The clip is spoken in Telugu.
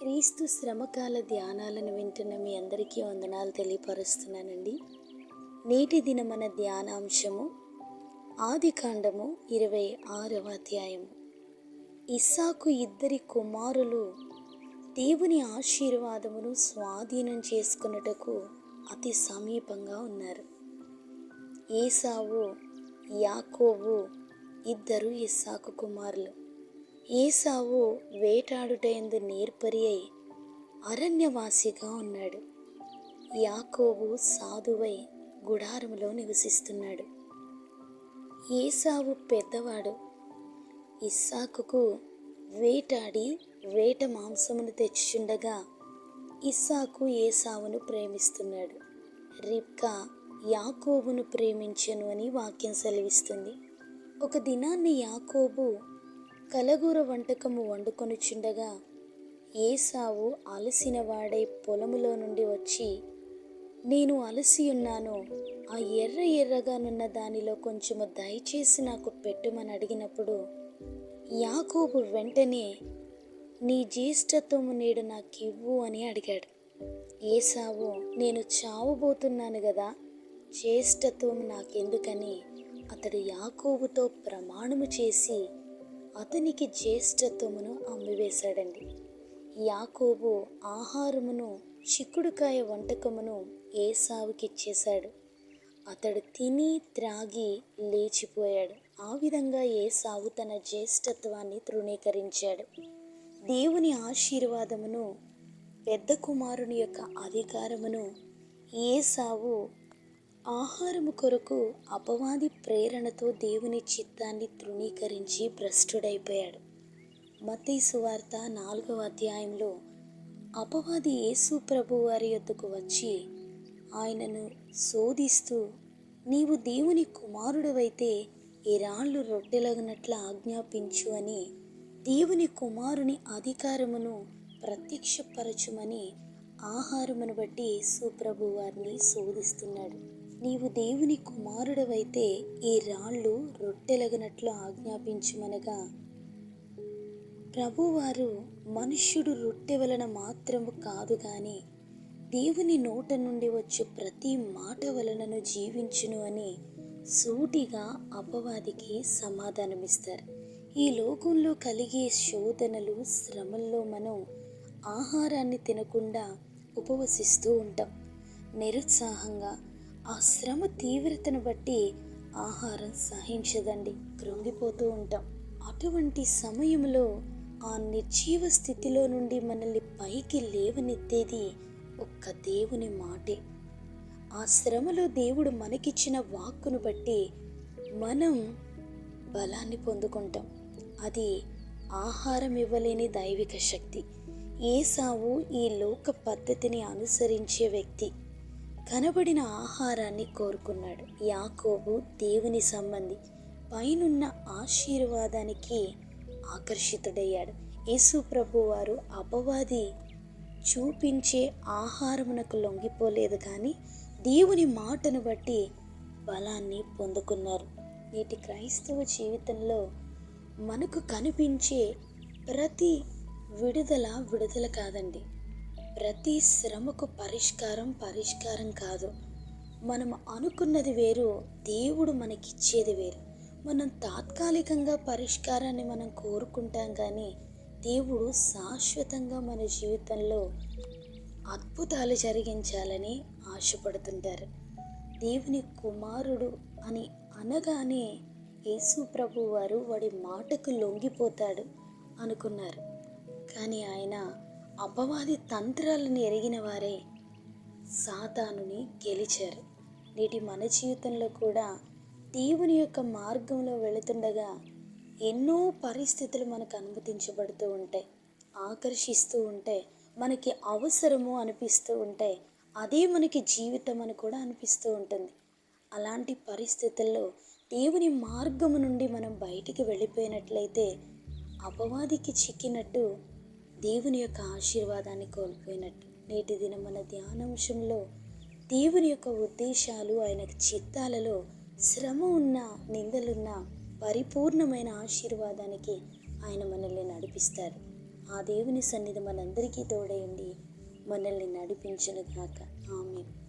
క్రీస్తు శ్రమకాల ధ్యానాలను వింటున్న మీ అందరికీ వందనాలు తెలియపరుస్తున్నానండి. నేటి దిన మన ధ్యానాంశము ఆది కాండము ఇరవై ఆరవ అధ్యాయము. ఇస్సాకు ఇద్దరి కుమారులు దేవుని ఆశీర్వాదమును స్వాధీనం చేసుకున్నటకు అతి సమీపంగా ఉన్నారు. ఏసావు యాకోబు ఇద్దరు ఇస్సాకు కుమారులు. ఏసావు వేటాడుటయందు నేర్పరి అయి అరణ్యవాసిగా ఉన్నాడు. యాకోబు సాధువై గుడారములో నివసిస్తున్నాడు. ఏసావు పెద్దవాడు. ఇస్సాకుకు వేటాడి వేట మాంసమును తెచ్చుచుండగా ఇస్సాకు ఏసావును ప్రేమిస్తున్నాడు. రిబ్కా యాకోబును ప్రేమించను అని వాక్యం సెలవిస్తుంది. ఒక దినాన్ని యాకోబు కలగూర వంటకము వండుకొని చుండగా ఏసావు అలసిన వాడే పొలములో నుండి వచ్చి నేను అలసి ఉన్నాను. ఆ ఎర్ర ఎర్రగానున్న దానిలో కొంచెము దయచేసి నాకు పెట్టుమని అడిగినప్పుడు యాకోబు వెంటనే నీ జ్యేష్ఠత్వము నేడు నాకివ్వు అని అడిగాడు. ఏసావు నేను చావబోతున్నాను కదా జ్యేష్ఠత్వం నాకెందుకని? అతడు యాకోబుతో ప్రమాణము చేసి అతనికి జ్యేష్ఠత్వమును అమ్మివేశాడండి. యాకోబు ఆహారమును చిక్కుడుకాయ వంటకమును ఏసావుకిచ్చేశాడు. అతడు తిని త్రాగి లేచిపోయాడు. ఆ విధంగా ఏసావు తన జ్యేష్ఠత్వాన్ని తృణీకరించాడు. దేవుని ఆశీర్వాదమును పెద్ద కుమారుని యొక్క అధికారమును ఏసావు ఆహారము కొరకు అపవాది ప్రేరణతో దేవుని చిత్తాన్ని తృణీకరించి భ్రష్టుడైపోయాడు. మత్తయి వార్త నాలుగవ అధ్యాయంలో అపవాది యేసు ప్రభు వారి యొద్దకు వచ్చి ఆయనను శోధిస్తూ నీవు దేవుని కుమారుడవైతే ఈ రాళ్ళు రొట్టెలగినట్లు ఆజ్ఞాపించు అని దేవుని కుమారుని అధికారమును ప్రత్యక్షపరచుమని ఆహారమును బట్టి సుప్రభు వారిని శోధిస్తున్నాడు. నీవు దేవుని కుమారుడవైతే ఈ రాళ్ళు రొట్టెలగనట్లు ఆజ్ఞాపించుమనగా ప్రభువారు మనుష్యుడు రొట్టె వలన మాత్రము కాదు కానీ దేవుని నోట నుండి వచ్చే ప్రతి మాట వలనను జీవించును అని సూటిగా అపవాదికి సమాధానమిస్తారు. ఈ లోకంలో కలిగే శోధనలు శ్రమల్లో మనం ఆహారాన్ని తినకుండా ఉపవసిస్తూ ఉంటాం. నిరుత్సాహంగా ఆ శ్రమ తీవ్రతను బట్టి ఆహారం సహించదండి. కృంగిపోతూ ఉంటాం. అటువంటి సమయంలో ఆ నిర్జీవ స్థితిలో నుండి మనల్ని పైకి లేవనెత్తేది ఒక్క దేవుని మాటే. ఆ శ్రమలో దేవుడు మనకిచ్చిన వాక్కును బట్టి మనం బలాన్ని పొందుకుంటాం. అది ఆహారం ఇవ్వలేని దైవిక శక్తి. ఏసావు ఈ లోక పద్ధతిని అనుసరించే వ్యక్తి. కనబడిన ఆహారాన్ని కోరుకున్నాడు. యాకోబు దేవుని సంబంధి పైనున్న ఆశీర్వాదానికి ఆకర్షితుడయ్యాడు. యేసు ప్రభు వారు అపవాది చూపించే ఆహారమునకు లొంగిపోలేదు కానీ దేవుని మాటను బట్టి బలాన్ని పొందుకున్నారు. నేటి క్రైస్తవ జీవితంలో మనకు కనిపించే ప్రతి విడుదల విడుదల కాదండి. ప్రతి శ్రమకు పరిష్కారం పరిష్కారం కాదు. మనం అనుకున్నది వేరు దేవుడు మనకిచ్చేది వేరు. మనం తాత్కాలికంగా పరిష్కారాన్ని మనం కోరుకుంటాం కానీ దేవుడు శాశ్వతంగా మన జీవితంలో అద్భుతాలు జరిగించాలని ఆశపడుతుంటారు. దేవుని కుమారుడు అని అనగానే యేసు ప్రభు వారు వాడి మాటకు లొంగిపోతాడు అనుకున్నారు. కానీ ఆయన అపవాది తంత్రాలను ఎరిగిన వారే సాతానుని గెలిచారు. నేటి మన జీవితంలో కూడా దేవుని యొక్క మార్గంలో వెళుతుండగా ఎన్నో పరిస్థితులు మనకు అనుమతించబడుతూ ఉంటాయి. ఆకర్షిస్తూ ఉంటే మనకి అవసరము అనిపిస్తూ ఉంటే అదే మనకి జీవితం అని కూడా అనిపిస్తూ ఉంటుంది. అలాంటి పరిస్థితుల్లో దేవుని మార్గము నుండి మనం బయటికి వెళ్ళిపోయినట్లయితే అపవాదికి చిక్కినట్టు దేవుని యొక్క ఆశీర్వాదాన్ని కోల్పోయినట్టు. నేటి దినం మన ధ్యానాంశంలో దేవుని యొక్క ఉద్దేశాలు ఆయన చిత్తాలలో శ్రమ ఉన్న నిందలున్న పరిపూర్ణమైన ఆశీర్వాదానికి ఆయన మనల్ని నడిపిస్తారు. ఆ దేవుని సన్నిధి మనందరికీ తోడయండి మనల్ని నడిపించను గాక. ఆమె